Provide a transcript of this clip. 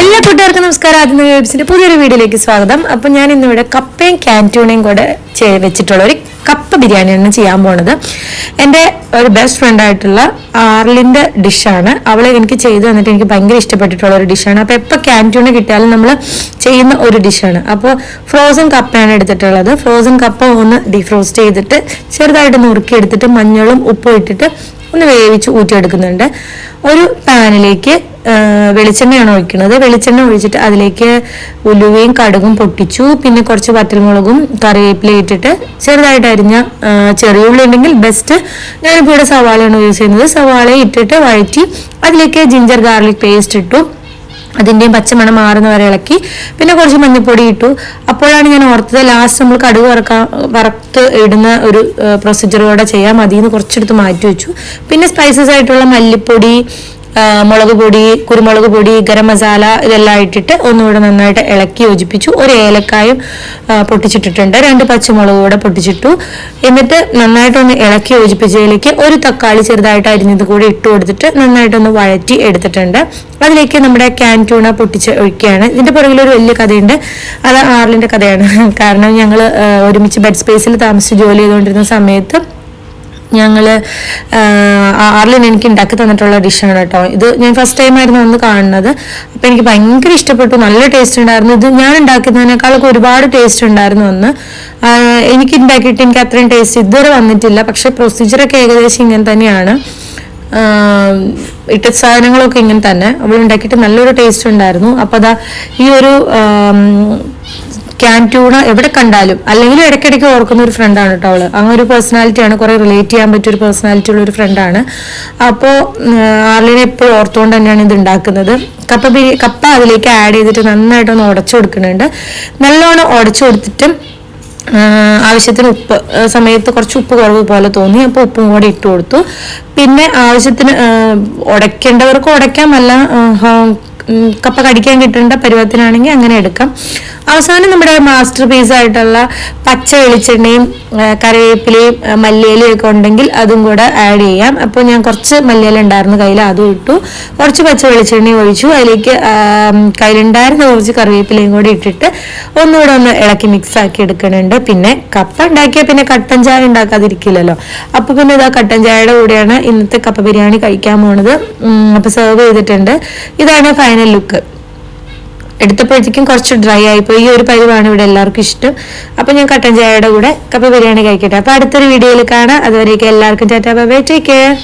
എല്ലാ കൂട്ടുകാർക്കും നമസ്കാരം. ആദ്യം വേബ്സിന്റെ പുതിയൊരു വീഡിയോയിലേക്ക് സ്വാഗതം. അപ്പൊ ഞാൻ ഇന്നിവിടെ കപ്പയും ക്യാന്റൂണയും കൂടെ വെച്ചിട്ടുള്ള ഒരു കപ്പ ബിരിയാണിയാണ് ചെയ്യാൻ പോണത്. എന്റെ ഒരു ബെസ്റ്റ് ഫ്രണ്ട് ആയിട്ടുള്ള ആർലിന്റെ ഡിഷാണ് അവളെ എനിക്ക് ചെയ്തു തന്നിട്ട് എനിക്ക് ഭയങ്കര ഇഷ്ടപ്പെട്ടിട്ടുള്ള ഒരു ഡിഷാണ് അപ്പോൾ എപ്പോൾ ക്യാന്റൂണ് കിട്ടിയാലും നമ്മൾ ചെയ്യുന്ന ഒരു ഡിഷാണ് അപ്പോൾ ഫ്രോസൺ കപ്പയാണ് എടുത്തിട്ടുള്ളത്. ഫ്രോസൺ കപ്പ ഒന്ന് ഡീഫ്രോസ്റ്റ് ചെയ്തിട്ട് ചെറുതായിട്ട് നുറുക്കി എടുത്തിട്ട് മഞ്ഞളും ഉപ്പും ഇട്ടിട്ട് ഒന്ന് വേവിച്ച് ഊറ്റിയെടുക്കുന്നുണ്ട്. ഒരു പാനിലേക്ക് വെളിച്ചെണ്ണയാണ് ഒഴിക്കുന്നത്. വെളിച്ചെണ്ണ ഒഴിച്ചിട്ട് അതിലേക്ക് ഉലുവയും കടുകും പൊട്ടിച്ചു. പിന്നെ കുറച്ച് വറ്റൽമുളകും കറിവേപ്പില ഇട്ടിട്ട് ചെറുതായിട്ട് അരിഞ്ഞ ആ, ചെറിയ ഉള്ളി ഉണ്ടെങ്കിൽ ബെസ്റ്റ് ഞാനിപ്പോൾ ഇവിടെ സവാളയാണ് യൂസ് ചെയ്യുന്നത്. സവാള ഇട്ടിട്ട് വഴറ്റി അതിലേക്ക് ജിഞ്ചർ ഗാർലിക് പേസ്റ്റ് ഇട്ടു. അതിന്റെയും പച്ചമണം മാറുന്ന വരെ ഇളക്കി. പിന്നെ കുറച്ച് മഞ്ഞൾപ്പൊടി ഇട്ടു. അപ്പോഴാണ് ഞാൻ ഓർത്തത് ലാസ്റ്റ് നമ്മൾ കടുക് വറക്കാൻ വറുത്ത് ഇടുന്ന ഒരു പ്രൊസീജിയർ ചെയ്യാം മതി എന്ന് കുറച്ചെടുത്ത് മാറ്റി വെച്ചു. പിന്നെ സ്പൈസസ് ആയിട്ടുള്ള മല്ലിപ്പൊടി മുളക് പൊടി കുരുമുളക് പൊടി ഗരം മസാല ഇതെല്ലാം ഇട്ടിട്ട് ഒന്നുകൂടെ നന്നായിട്ട് ഇളക്കി യോജിപ്പിച്ചു. ഒരു ഏലക്കായും പൊട്ടിച്ചിട്ടിട്ടുണ്ട്. രണ്ട് പച്ചമുളക് കൂടെ പൊട്ടിച്ചിട്ടു. എന്നിട്ട് നന്നായിട്ടൊന്ന് ഇളക്കി യോജിപ്പിച്ചതിലേക്ക് ഒരു തക്കാളി ചെറുതായിട്ട് അരിഞ്ഞത് കൂടി ഇട്ട് കൊടുത്തിട്ട് നന്നായിട്ടൊന്ന് വഴറ്റി എടുത്തിട്ടുണ്ട്. അതിലേക്ക് നമ്മുടെ ക്യാന്റൂണ പൊട്ടിച്ച് ഒഴിക്കുകയാണ്. ഇതിന്റെ പുറകിൽ ഒരു വലിയ കഥയുണ്ട്. അത് ആർലിന്റെ കഥയാണ്. കാരണം ഞങ്ങൾ ഒരുമിച്ച് ബെഡ് സ്പേസിൽ താമസിച്ച് ജോലി ചെയ്തുകൊണ്ടിരുന്ന സമയത്ത് ഞങ്ങൾ ആർലിൻ എനിക്ക് ഉണ്ടാക്കി തന്നിട്ടുള്ള ഡിഷാണ് കേട്ടോ. ഇത് ഞാൻ ഫസ്റ്റ് ടൈം ആയിരുന്നു ഒന്ന് കാണുന്നത്. അപ്പം എനിക്ക് ഭയങ്കര ഇഷ്ടപ്പെട്ടു. നല്ല ടേസ്റ്റ് ഉണ്ടായിരുന്നു. ഇത് ഞാൻ ഉണ്ടാക്കുന്നതിനേക്കാളൊക്കെ ഒരുപാട് ടേസ്റ്റ് ഉണ്ടായിരുന്നു അന്ന്. എനിക്ക് ഉണ്ടാക്കിയിട്ട് എനിക്ക് അത്രയും ടേസ്റ്റ് ഇതുവരെ വന്നിട്ടില്ല. പക്ഷെ പ്രൊസീജിയറൊക്കെ ഏകദേശം ഇങ്ങനെ തന്നെയാണ്. ഇട്ട സാധനങ്ങളൊക്കെ ഇങ്ങനെ തന്നെ. അവൾ ഉണ്ടാക്കിയിട്ട് നല്ലൊരു ടേസ്റ്റ് ഉണ്ടായിരുന്നു. അപ്പോൾ അതാ ഈ ഒരു ക്യാന്റൂണ എവിടെ കണ്ടാലും അല്ലെങ്കിൽ ഇടയ്ക്കിടയ്ക്ക് ഓർക്കുന്ന ഒരു ഫ്രണ്ടാണ് കേട്ടോ അവൾ. അങ്ങനെ ഒരു പേഴ്സണാലിറ്റിയാണ് കുറെ റിലേറ്റ് ചെയ്യാൻ പറ്റിയ ഒരു പേഴ്സണാലിറ്റി ഉള്ള ഒരു ഫ്രണ്ടാണ് അപ്പോൾ ആർലിനെ എപ്പോഴും ഓർത്തുകൊണ്ട് തന്നെയാണ് ഇത് ഉണ്ടാക്കുന്നത് കപ്പ ബിരി കപ്പ അതിലേക്ക് ആഡ് ചെയ്തിട്ട് നന്നായിട്ടൊന്ന് ഉടച്ചു കൊടുക്കുന്നുണ്ട്. നല്ലോണം ഉടച്ചു കൊടുത്തിട്ട് ആവശ്യത്തിന് ഉപ്പ് സമയത്ത് കുറച്ച് ഉപ്പ് കുറവ് പോലെ തോന്നി. അപ്പോൾ ഉപ്പും കൂടി ഇട്ട് കൊടുത്തു. പിന്നെ ആവശ്യത്തിന് ഉടയ്ക്കേണ്ടവർക്ക് ഉടയ്ക്കാമല്ല കപ്പ കടിക്കാൻ കിട്ടേണ്ട പരുവത്തിനാണെങ്കിൽ അങ്ങനെ എടുക്കാം. അവസാനം നമ്മുടെ മാസ്റ്റർ പീസ് ആയിട്ടുള്ള പച്ച വെളിച്ചെണ്ണയും കറിവേപ്പിലയും മല്ലിയിലയും ഒക്കെ ഉണ്ടെങ്കിൽ അതും കൂടെ ആഡ് ചെയ്യാം. അപ്പോൾ ഞാൻ കുറച്ച് മല്ലിയില ഉണ്ടായിരുന്നു കയ്യിൽ അതും ഇട്ടു. കുറച്ച് പച്ച വെളിച്ചെണ്ണയും ഒഴിച്ചു. അതിലേക്ക് കയ്യിലുണ്ടായിരുന്ന കുറച്ച് കറിവേപ്പിലയും കൂടി ഇട്ടിട്ട് ഒന്നുകൂടെ ഒന്ന് ഇളക്കി മിക്സ് ആക്കി എടുക്കുന്നുണ്ട്. പിന്നെ കപ്പ ഉണ്ടാക്കിയാൽ പിന്നെ കട്ടൻ ചായ ഉണ്ടാക്കാതിരിക്കില്ലല്ലോ. അപ്പോൾ പിന്നെ ഇതാ കട്ടൻ ചായയുടെ കൂടെയാണ് ഇന്നത്തെ കപ്പ ബിരിയാണി കഴിക്കാൻ പോണത്. അപ്പോൾ അപ്പൊ സെർവ് ചെയ്തിട്ടുണ്ട്. ഇതാണ് ഫൈനൽ ലുക്ക് എടുത്തപ്പോഴത്തേക്കും കുറച്ച് ഡ്രൈ ആയിപ്പോയി. ഈ ഒരു പരിവാണ് ഇവിടെ എല്ലാവർക്കും ഇഷ്ടം. അപ്പൊ ഞാൻ കട്ടൻ ചായയുടെ കൂടെ കപ്പ ബിരിയാണി കഴിക്കട്ടെ. അപ്പൊ അടുത്തൊരു വീഡിയോയിൽ കാണാം. അതുവരെയൊക്കെ എല്ലാവർക്കും ടാറ്റാ ബൈ ടേക്ക് കെയർ